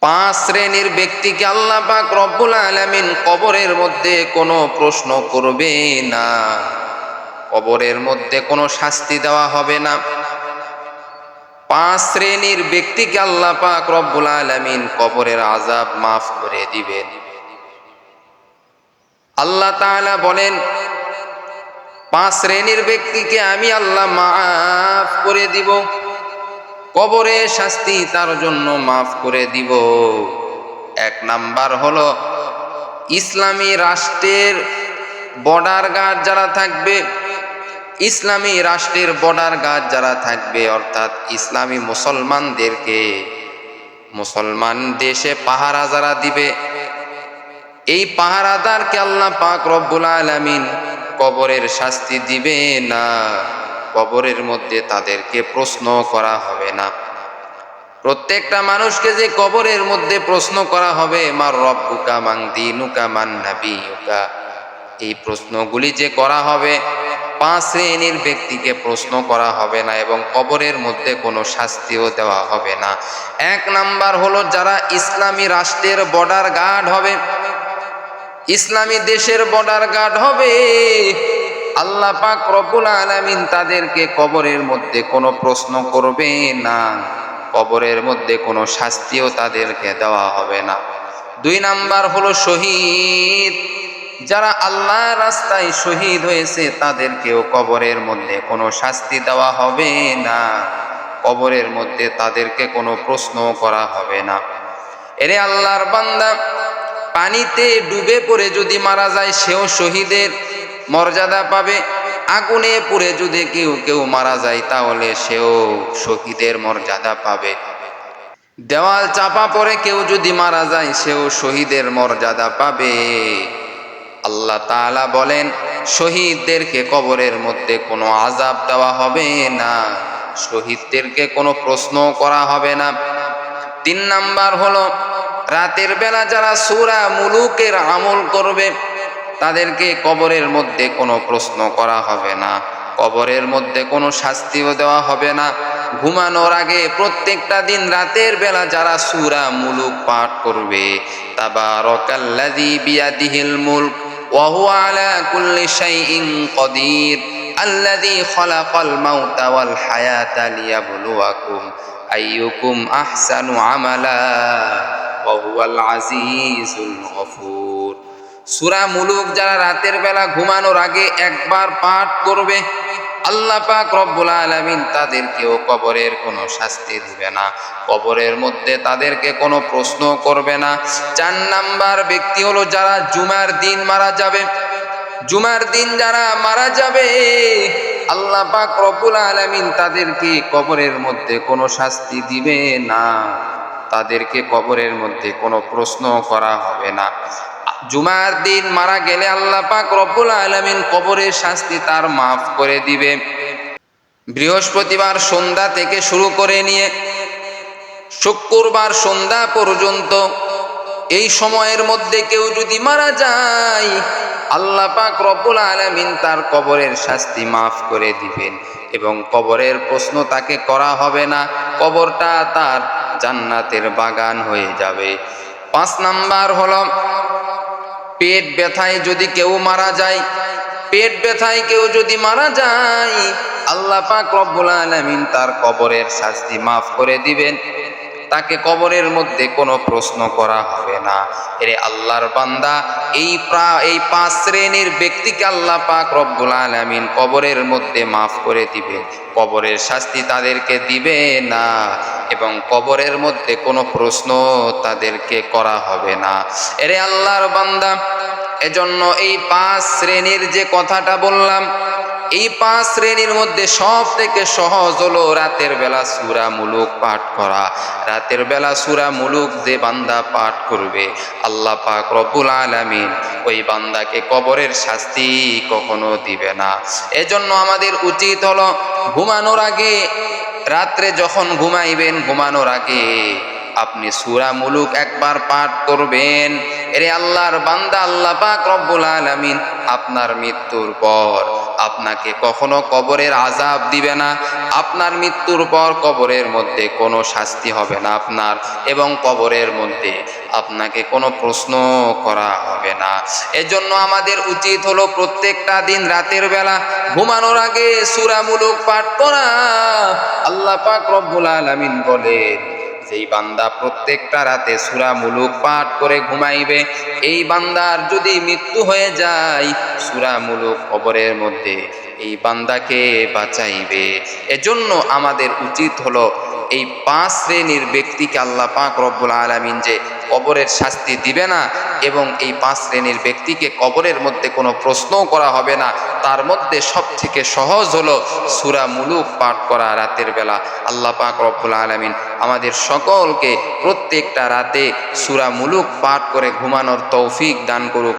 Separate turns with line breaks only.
পাঁচ শ্রেণির ব্যক্তিকে আল্লাহ পাক রব্বুল আলামিন কবরের মধ্যে কোনো প্রশ্ন করবে না। কবরের মধ্যে কোনো শাস্তি দেওয়া হবে না। পাঁচ শ্রেণির ব্যক্তিকে আল্লাহ পাক রব্বুল আলামিন কবরের আজাব মাফ করে দিবেন। আল্লাহ তাআলা বলেন, পাঁচ শ্রেণির ব্যক্তিকে আমি আল্লাহ মাফ করে দিব। কবরে শাস্তি তার জন্য মাফ করে দিব। এক নাম্বার হলো, ইসলামী রাষ্ট্রের বর্ডার গার্ড যারা থাকবে, ইসলামী রাষ্ট্রের বর্ডার গার্ড যারা থাকবে, অর্থাৎ ইসলামী মুসলমানদেরকে, মুসলমান দেশে পাহারা যারা দিবে, এই পাহারাদারকে আল্লাহ পাক রব্বুল আলামিন কবরের শাস্তি দিবে না। কবরের মধ্যে তাদেরকে প্রশ্ন করা হবে না। প্রত্যেকটা মানুষকে যে কবরের মধ্যে প্রশ্ন করা হবে, মার রব্বুকা মাং দিনুকা মান নাবিয়ুকা? এই প্রশ্নগুলি যে করা হবে, পাঁচ শ্রেণির ব্যক্তিকে প্রশ্ন করা হবে না এবং কবরের মধ্যে কোনো শাস্তিও দেওয়া হবে না। এক নাম্বার হলো, যারা ইসলামী রাষ্ট্রের বর্ডার গার্ড হবে, ইসলামী দেশের বর্ডার গার্ড হবে আল্লাহ পাক রব্বুল আলামিন তাদেরকে কবরের মধ্যে কোনো প্রশ্ন করবে না। কবরের মধ্যে কোনো শাস্তিও তাদেরকে দেওয়া হবে না। দুই নাম্বার হলো শহীদ। যারা আল্লাহ রাস্তায় শহীদ হয়েছে, তাদেরকেও কবরের মধ্যে কোনো শাস্তি দেওয়া হবে না। কবরের মধ্যে তাদেরকে কোনো প্রশ্ন করা হবে না। এরে আল্লাহর বান্দা, পানিতে ডুবে পড়ে যদি মারা যায়, সেও শহীদের মর্যাদা পাবে। আগুনে পুড়ে যদি কেউ কেউ মারা যায়, তাহলে সেও শহীদের মর্যাদা পাবে। দেওয়াল চাপা পরে কেউ যদি মারা যায়, সেও শহীদের মর্যাদা পাবে। আল্লাহ তাআলা বলেন, শহীদদেরকে কবরের মধ্যে কোনো আজাব দেওয়া হবে না। শহীদদেরকে কোনো প্রশ্ন করা হবে না। তিন নাম্বার হলো, রাতের বেলা যারা সুরা মুলুকের আমল করবে তাদেরকে কবরের মধ্যে কোনো প্রশ্ন করা হবে না। কবরের মধ্যে কোনো শাস্তিও দেওয়া হবে না। ঘুমানোর আগে প্রত্যেকটা দিন রাতের বেলা যারা সুরা মুলুক পাঠ করবে শাইইন কদির আহসানু আমালা আজিজুল সূরা মুলুক যারা রাতের বেলা ঘুমানোর আগে একবার পাঠ করবে, আল্লাহ পাক রব্বুল আলামিন তাদেরকেও কবরের কোনো শাস্তি দিবে না। কবরের মধ্যে তাদেরকে কোনো প্রশ্ন করবে না। চার নাম্বার ব্যক্তি হলো যারা জুমার দিন মারা যাবে। জুমার দিন যারা মারা যাবে, আল্লাহ পাক রব্বুল আলামিন তাদেরকে কবরের মধ্যে কোনো শাস্তি দিবে না। তাদেরকে কবরের মধ্যে কোনো প্রশ্ন করা হবে না। জুমার দিন মারা গেলে আল্লাহ পাক রব্বুল আলামিন কবরের শাস্তি তার মাফ করে দিবে। বৃহস্পতিবার সন্ধ্যা থেকে শুরু করে নিয়ে শুক্রবার সন্ধ্যা পর্যন্ত এই সময়ের মধ্যে কেউ যদি মারা যায়, আল্লাহ পাক রব্বুল আলামিন তার কবরের শাস্তি মাফ করে দিবেন এবং কবরের প্রশ্ন তাকে করা হবে না, কবরটা তার জান্নাতের বাগান হয়ে যাবে। পাঁচ নাম্বার হলো পেট ব্যথায় যদি কেউ মারা যায়, পেট ব্যথায় কেউ যদি মারা যায়, আল্লাহ পাক রব্বুল আলামিন তার কবরের শাস্তি মাফ করে দিবেন। তাকে কবরের মধ্যে কোনো প্রশ্ন করা হবে না। এরে আল্লাহর বান্দা, এই প্রা, এই পাঁচ শ্রেণির ব্যক্তিকে আল্লাহ পাক রব্বুল আলামিন কবরের মধ্যে মাফ করে দিবেন কবরের শাস্তি তাদেরকে দিবে না এবং কবরের মধ্যে কোনো প্রশ্ন তাদেরকে করা হবে না। এরে আল্লাহর বান্দা এজন্য এই পাঁচ শ্রেণির যে কথাটা বললাম, এই পাঁচ শ্রেণির মধ্যে সব থেকে সহজ হলো রাতের বেলা সুরা মুলুক পাঠ করা। রাতের বেলা সুরা মুলুক যে বান্দা পাঠ করবে, আল্লাহ পাক রব্বুল আলামিন ওই বান্দাকে কবরের শাস্তি কখনো দিবে না। এজন্য আমাদের উচিত হলো ঘুমানোর আগে, রাত্রে যখন ঘুমাইবেন, ঘুমানোর আগে আপনি সুরা মুলুক একবার পাঠ করবেন। এরে আল্লাহর বান্দা, আল্লাহ পাক রব্বুল আলামিন আপনার মৃত্যুর পর আপনাকে কখনো কবরের আজাব দিবে না। আপনার মৃত্যুর পর কবরের মধ্যে কোনো শাস্তি হবে না আপনার এবং কবরের মধ্যে আপনাকে কোনো প্রশ্ন করা হবে না। এজন্য আমাদের উচিত হলো প্রত্যেকটা দিন রাতের বেলা ঘুমানোর আগে সুরামূলক পাঠ করা আল্লাহ পাক রব্বুল আলামিন বলেন যেই বান্দা প্রত্যেকটা রাতে সুরা মুলুক পাঠ করে ঘুমাইবে, এই বান্দার যদি মৃত্যু হয়ে যায়, সুরা মুলুক কবরের মধ্যে এই বান্দাকে বাঁচাইবে। এজন্য আমাদের উচিত হলো এই পাঁচ শ্রেণির ব্যক্তিকে আল্লাহ পাক রব্বুল আলমিন যে কবরের শাস্তি দিবে না এবং এই পাঁচ শ্রেণির ব্যক্তিকে কবরের মধ্যে কোনো প্রশ্নও করা হবে না। তার মধ্যে সব থেকে সহজ হলো সুরা মুলুক পাঠ করা রাতের বেলা। আল্লাহ পাক রব্বুল আলামিন আমাদের সকলকে প্রত্যেকটা রাতে সুরা মুলুক পাঠ করে ঘুমানোর তৌফিক দান করুক।